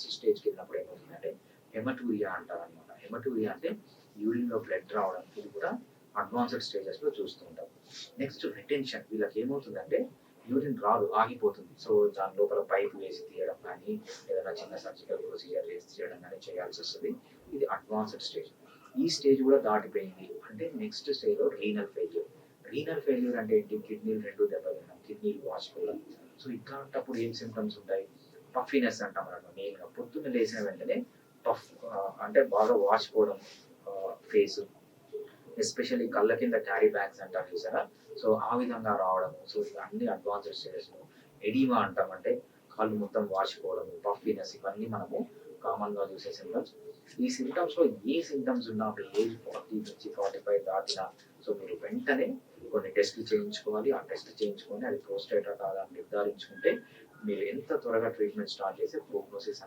Advanced స్టేజ్కి వెళ్ళినప్పుడు ఏమవుతుందంటే హెమటూరియా అంటారు అనమాట హెమటూరియా అంటే యూరిన్లో బ్లడ్ రావడం ఇది కూడా అడ్వాన్స్డ్ స్టేజెస్లో చూస్తూ ఉంటాం. నెక్స్ట్ రిటెన్షన్ వీళ్ళకి ఏమవుతుందంటే యూరిన్ రాదు ఆగిపోతుంది. సో దాని లోపల పైపు వేసి తీయడం కానీ ఏదైనా చిన్న సర్జికల్ ప్రొసీజర్ వేసి తీయడం కానీ చేయాల్సి వస్తుంది. ఇది అడ్వాన్స్డ్ స్టేజ్ ఈ స్టేజ్ కూడా దాటిపోయింది. అంటే నెక్స్ట్ స్టేజ్లో రీనల్ ఫెయిల్యూర్ రీనల్ ఫెయిల్యూర్ అంటే ఏంటి? కిడ్నీలు రెండు దెబ్బతిన్నాం కిడ్నీలు వాచిపోవడం సో ఇట్లాంటప్పుడు ఏం సిమ్టమ్స్ ఉంటాయి? పఫీనెస్ అంటాం అన్నమాట మెయిన్గా పొద్దున్న లేచిన వెంటనే పఫ్ అంటే బాగా వాచిపోవడం ఫేస్ ఎస్పెషల్లీ కళ్ళ కింద క్యారీ బ్యాగ్స్ అంటారు చూసారా? సో ఆ విధంగా రావడం సో అన్ని అడ్వాన్స్డ్ స్టేజెస్ ఎడీమా అంటాం అంటే కాళ్ళు మొత్తం వాచిపోవడం పఫీనెస్ ఇవన్నీ మనము కామన్గా చూసే సిమ్టమ్స్ ఈ సిమ్టమ్స్లో ఏ సిమ్టమ్స్ ఉన్నా మీ ఏజ్ ఫార్టీ నుంచి ఫార్టీ ఫైవ్ దాటినా సో మీరు వెంటనే కొన్ని టెస్ట్లు చేయించుకోవాలి. ఆ టెస్ట్ చేయించుకొని అది ప్రోస్టేటా కాదా నిర్ధారించుకుంటే మీరు ఎంత త్వరగా ట్రీట్మెంట్ స్టార్ట్ చేసి ప్రోగ్నోసిస్